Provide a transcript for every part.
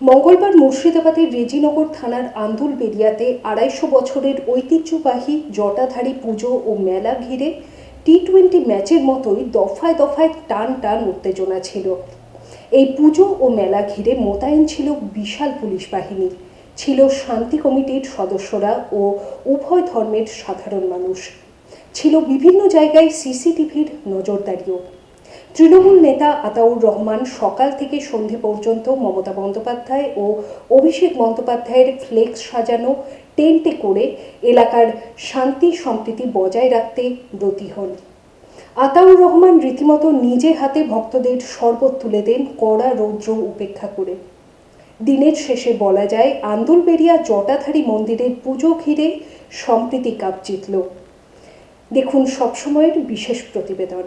মঙ্গলবার মুর্শিদাবাদের রেজিনগর থানার আন্দুল বেরিয়াতে আড়াইশো বছরের ঐতিহ্যবাহী জটাধারী পুজো ও মেলা ঘিরে টি টোয়েন্টি ম্যাচের মতোই দফায় দফায় টান টান উত্তেজনা ছিল। এই পুজো ও মেলা ঘিরে মোতায়েন ছিল বিশাল পুলিশ বাহিনী। ছিল শান্তি কমিটির সদস্যরা ও উভয় ধর্মের সাধারণ মানুষ। ছিল বিভিন্ন জায়গায় সিসিটিভির নজরদারিও। তৃণমূল নেতা আতাউর রহমান সকাল থেকে সন্ধে পর্যন্ত মমতা বন্দ্যোপাধ্যায় ও অভিষেক বন্দ্যোপাধ্যায়ের ফ্লেক্স সাজানো, টেন্টে করে এলাকার শান্তি সম্প্রীতি বজায় রাখতে ব্রতী হন। আতাউর রহমান রীতিমতো নিজে হাতে ভক্তদের শরবত তুলে দেন কড়া রৌদ্র উপেক্ষা করে। দিনের শেষে বলা যায় আন্দুলবেরিয়া জটাধারী মন্দিরের পুজো ঘিরে সম্প্রীতি কাপ জিতল দেখুন সবসময়ের বিশেষ প্রতিবেদন।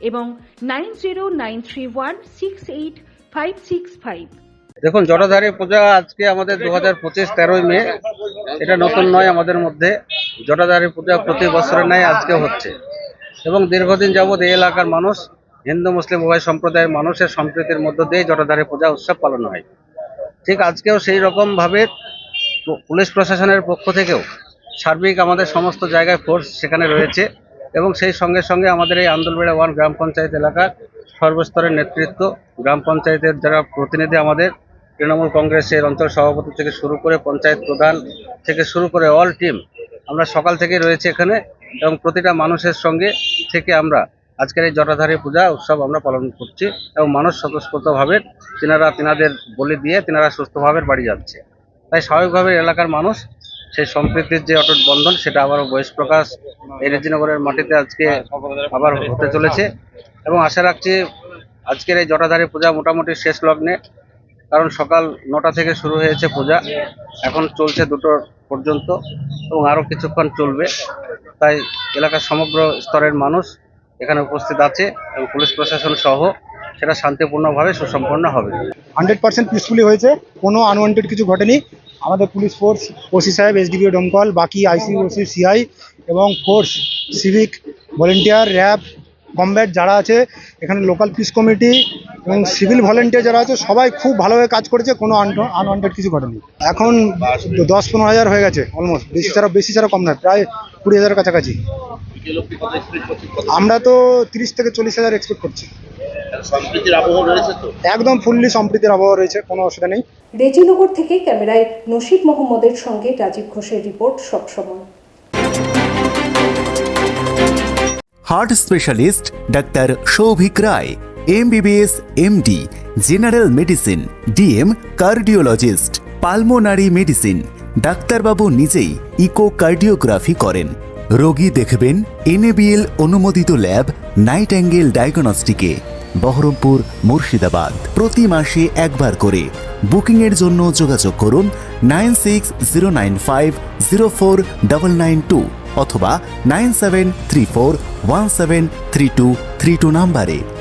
এবং nine zero nine three one six eight five six five দেখুন, জটাধারী পূজা আজকে আমাদের দু হাজার পঁচিশ তেরোই মে। এটা নতুন নয় আমাদের মধ্যে। জটাধারী পূজা প্রতি বছরের ন্যায় আজকে হচ্ছে। এবং দীর্ঘদিন যাবৎ এই এলাকার মানুষ, হিন্দু, মুসলিম উভয় সম্প্রদায়ের মানুষের সম্প্রীতির মধ্য দিয়ে জটাধারী পূজা উৎসব পালন হয়। ঠিক আজকেও সেই রকমভাবে পুলিশ প্রশাসনের পক্ষ থেকেও সার্বিক আমাদের সমস্ত জায়গায় ফোর্স সেখানে রয়েছে। এবং সেই সঙ্গে সঙ্গে আমাদের এই আন্দোলবেড়া ওয়ান গ্রাম পঞ্চায়েত এলাকার সর্বস্তরের নেতৃত্ব, গ্রাম পঞ্চায়েতের যারা প্রতিনিধি আমাদের, তৃণমূল কংগ্রেসের অঞ্চল সভাপতি থেকে শুরু করে পঞ্চায়েত প্রধান থেকে শুরু করে অল টিম আমরা সকাল থেকে রয়েছে এখানে এবং প্রতিটা মানুষের সঙ্গে থেকে আমরা আজকের এই জটাধারী পূজা উৎসব আমরা পালন করছি এবং মানুষ স্বতঃস্ফূর্তভাবে তিনারা তিনাদের বলি দিয়ে তিনারা সুস্থভাবে বাড়ি যাচ্ছে। তাই স্বাভাবিকভাবে এলাকার মানুষ সেই সম্প্রীতির যে অটুট বন্ধন, সেটা আবারও বহিষ্প্রকাশ এই রেজিনগরের মাটিতে আজকে আবার হতে চলেছে। এবং আশা রাখছি আজকের এই জটাধারী পূজা মোটামুটি শেষ লগ্নে, কারণ সকাল নটা থেকে শুরু হয়েছে পূজা। এখন চলছে দুটো পর্যন্ত এবং আরও কিছুক্ষণ চলবে। তাই এলাকার সমগ্র স্তরের মানুষ এখানে উপস্থিত আছে এবং পুলিশ প্রশাসন সহ সেটা শান্তিপূর্ণভাবে সুসম্পন্ন হবে। হান্ড্রেড পার্সেন্ট পিসফুলি হয়েছে, কোনো আনওয়ান্টেড কিছু ঘটেনি। আমাদের পুলিশ ফোর্স, ওসি সাহেব, এসডিপিও ডোমকল, বাকি আইসি ওসি সিআই এবং force, civic, volunteer, RAB, combat যারা আছে, এখানে লোকাল পিস কমিটি এবং সিভিল ভলেন্টিয়ার যারা আছে, সবাই খুব ভালোভাবে কাজ করেছে, কোনো আনওয়ান্টেড কিছু ঘটেনি। এখন দশ পনেরো হাজার হয়ে গেছে অলমোস্ট বেশি ছাড়া বেশি ছাড়া কম নয়, প্রায় কুড়ি হাজারের কাছাকাছি। আমরা তো তিরিশ থেকে চল্লিশ হাজার এক্সপেক্ট করছি। সম্প্রীতির আবহাওয়া রয়েছে তো? একদম ফুললি সম্প্রীতির আবহাওয়া রয়েছে কোনো অসুবিধা নেই। রেজিনগর থেকে ক্যামেরায় নসিব মোহাম্মদের সঙ্গে রাজীব ঘোষের রিপোর্ট সবসময় heart specialist doctor Souvik Roy MBBS MD general medicine DM cardiologist pulmonary medicine ডাক্তারবাবু নিজেই ইকোকার্ডিওগ্রাফি করেন। রোগী দেখবেন এনএবিএল অনুমোদিত ল্যাব নাইট অ্যাঙ্গেল ডায়াগনস্টিকে বহরমপুর, মুর্শিদাবাদ। প্রতি মাসে একবার করে। বুকিংয়ের জন্য যোগাযোগ করুন nine six zero nine five zero four double nine two অথবা nine seven three four one seven three two three two নাম্বারে।